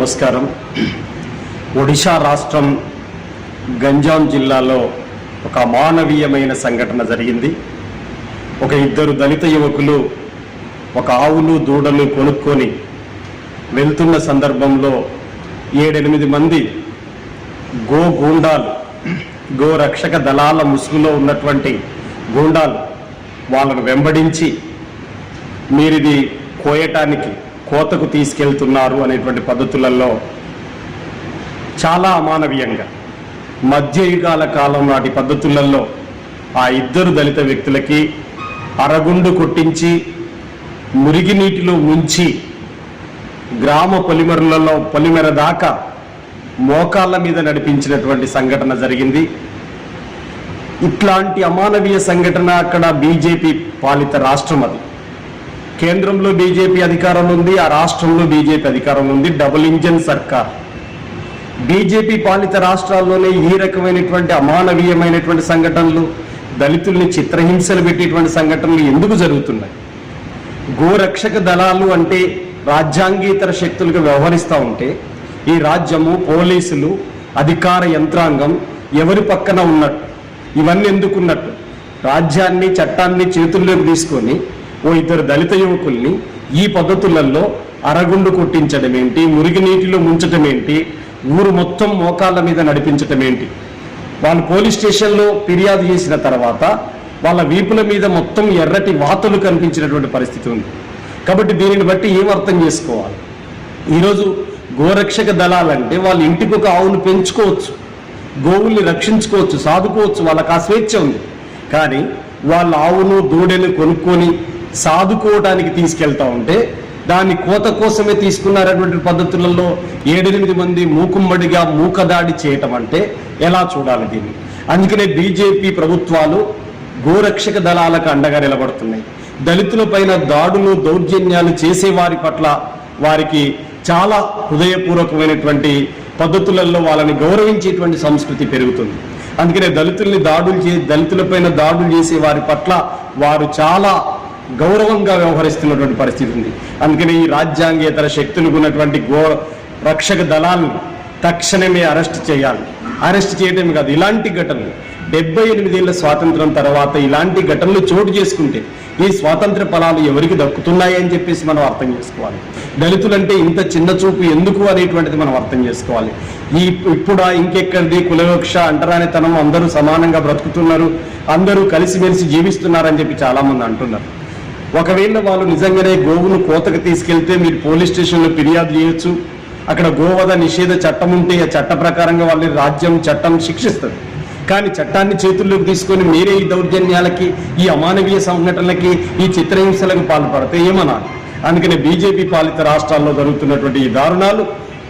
నమస్కారం. ఒడిశా రాష్ట్రం గంజాం జిల్లాలో ఒక అమానవీయమైన సంఘటన జరిగింది. ఒక ఇద్దరు దళిత యువకులు ఒక ఆవులు దూడలు కొనుక్కొని వెళ్తున్న సందర్భంలో ఏడెనిమిది మంది గో గూండాలు గో రక్షక దళాల ముసుగులో ఉన్నటువంటి గూండాలు వాళ్ళను వెంబడించి మీరిది కోయటానికి కోతకు తీసుకెళ్తున్నారు అనేటువంటి పద్ధతులలో చాలా అమానవీయంగా మధ్యయుగాల కాలం నాటి పద్ధతులలో ఆ ఇద్దరు దళిత వ్యక్తులకి అరగుండు కొట్టించి మురిగి నీటిలో ముంచి గ్రామ పొలిమరులలో పొలిమెర దాకా మోకాళ్ళ మీద నడిపించినటువంటి సంఘటన జరిగింది. ఇట్లాంటి అమానవీయ సంఘటన అక్కడ బీజేపీ పాలిత రాష్ట్రం అది. కేంద్రంలో బీజేపీ అధికారంలో ఉంది ఆ రాష్ట్రంలో బీజేపీ అధికారంలో ఉంది. డబుల్ ఇంజన్ సర్కార్. బీజేపీ పాలిత రాష్ట్రాల్లోనే ఈ రకమైనటువంటి అమానవీయమైనటువంటి సంఘటనలు దళితుల్ని చిత్రహింసలు పెట్టేటువంటి సంఘటనలు ఎందుకు జరుగుతున్నాయి? గోరక్షక దళాలు అంటే రాజ్యాంగేతర శక్తులుగా వ్యవహరిస్తూ ఉంటే ఈ రాజ్యము పోలీసులు అధికార యంత్రాంగం ఎవరి పక్కన ఉన్నట్టు? ఇవన్నీ ఎందుకున్నట్టు? రాజ్యాన్ని చట్టాన్ని చేతుల్లోకి తీసుకొని ఓ ఇద్దరు దళిత యువకుల్ని ఈ పద్ధతులలో అరగుండు కొట్టించడం ఏంటి మురిగి నీటిలో ముంచటం ఏంటి ఊరు మొత్తం మోకాళ్ళ మీద నడిపించటం ఏంటి వాళ్ళు పోలీస్ స్టేషన్లో ఫిర్యాదు చేసిన తర్వాత వాళ్ళ వీపుల మీద మొత్తం ఎర్రటి వాతలు కనిపించినటువంటి పరిస్థితి ఉంది. కాబట్టి దీనిని బట్టి ఏం అర్థం చేసుకోవాలి? ఈరోజు గోరక్షక దళాలంటే వాళ్ళ ఇంటికి ఒక ఆవును పెంచుకోవచ్చు గోవుల్ని రక్షించుకోవచ్చు సాదుకోవచ్చు వాళ్ళకి ఆ స్వేచ్ఛ ఉంది. కానీ వాళ్ళ ఆవును దూడెను కొనుక్కొని సాదుకోవడానికి తీసుకెళ్తా ఉంటే దాన్ని కోత కోసమే తీసుకున్నారటువంటి పద్ధతులలో ఏడెనిమిది మంది మూకుమ్మడిగా మూకదాడి చేయటం అంటే ఎలా చూడాలి దీన్ని? అందుకనే బీజేపీ ప్రభుత్వాలు గోరక్షక దళాలకు అండగా నిలబడుతున్నాయి. దళితుల పైన దాడులు దౌర్జన్యాలు చేసే వారి పట్ల వారికి చాలా హృదయపూర్వకమైనటువంటి పద్ధతులలో వాళ్ళని గౌరవించేటువంటి సంస్కృతి పెరుగుతుంది. అందుకనే దళితుల్ని దాడులు చే దళితులపైన దాడులు చేసే వారి పట్ల వారు చాలా గౌరవంగా వ్యవహరిస్తున్నటువంటి పరిస్థితి ఉంది. అందుకని ఈ రాజ్యాంగేతర శక్తులకు ఉన్నటువంటి గో రక్షక దళాలను తక్షణమే అరెస్ట్ చేయాలి. అరెస్ట్ చేయడం కాదు ఇలాంటి ఘటనలు. డెబ్బై ఎనిమిదేళ్ళ స్వాతంత్రం తర్వాత ఇలాంటి ఘటనలు చోటు చేసుకుంటే ఈ స్వాతంత్ర ఫలాలు ఎవరికి దక్కుతున్నాయి అని చెప్పేసి మనం అర్థం చేసుకోవాలి. దళితులంటే ఇంత చిన్న చూపు ఎందుకు అనేటువంటిది మనం అర్థం చేసుకోవాలి. ఈ ఇప్పుడా ఇంకెక్కడిది కులవివక్ష అంటరానితనం అందరూ సమానంగా బ్రతుకుతున్నారు అందరూ కలిసిమెలిసి జీవిస్తున్నారని చెప్పి చాలామంది అంటున్నారు. ఒకవేళ వాళ్ళు నిజంగానే గోవును కోతకు తీసుకెళ్తే మీరు పోలీస్ స్టేషన్లో ఫిర్యాదు చేయొచ్చు. అక్కడ గోవధ నిషేధ చట్టం ఉంటే ఆ చట్ట ప్రకారంగా వాళ్ళని రాజ్యం చట్టం శిక్షిస్తుంది. కానీ చట్టాన్ని చేతుల్లోకి తీసుకొని మీరే ఈ దౌర్జన్యాలకి ఈ అమానవీయ సంఘటనలకి ఈ చిత్రహింసలకు పాల్పడితే ఏమనాలి? అందుకనే బీజేపీ పాలిత రాష్ట్రాల్లో జరుగుతున్నటువంటి ఈ దారుణాలు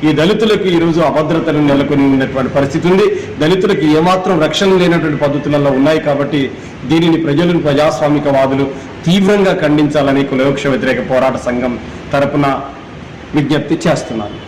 ఈ దళితులకు ఈరోజు అభద్రతను నెలకొని ఉన్నటువంటి పరిస్థితి ఉంది. దళితులకు ఏమాత్రం రక్షణ లేనటువంటి పద్ధతులలో ఉన్నాయి కాబట్టి దీనిని ప్రజలు ప్రజాస్వామికవాదులు తీవ్రంగా ఖండించాలని కులవృక్ష వ్యతిరేక పోరాట సంఘం తరపున విజ్ఞప్తి చేస్తున్నాను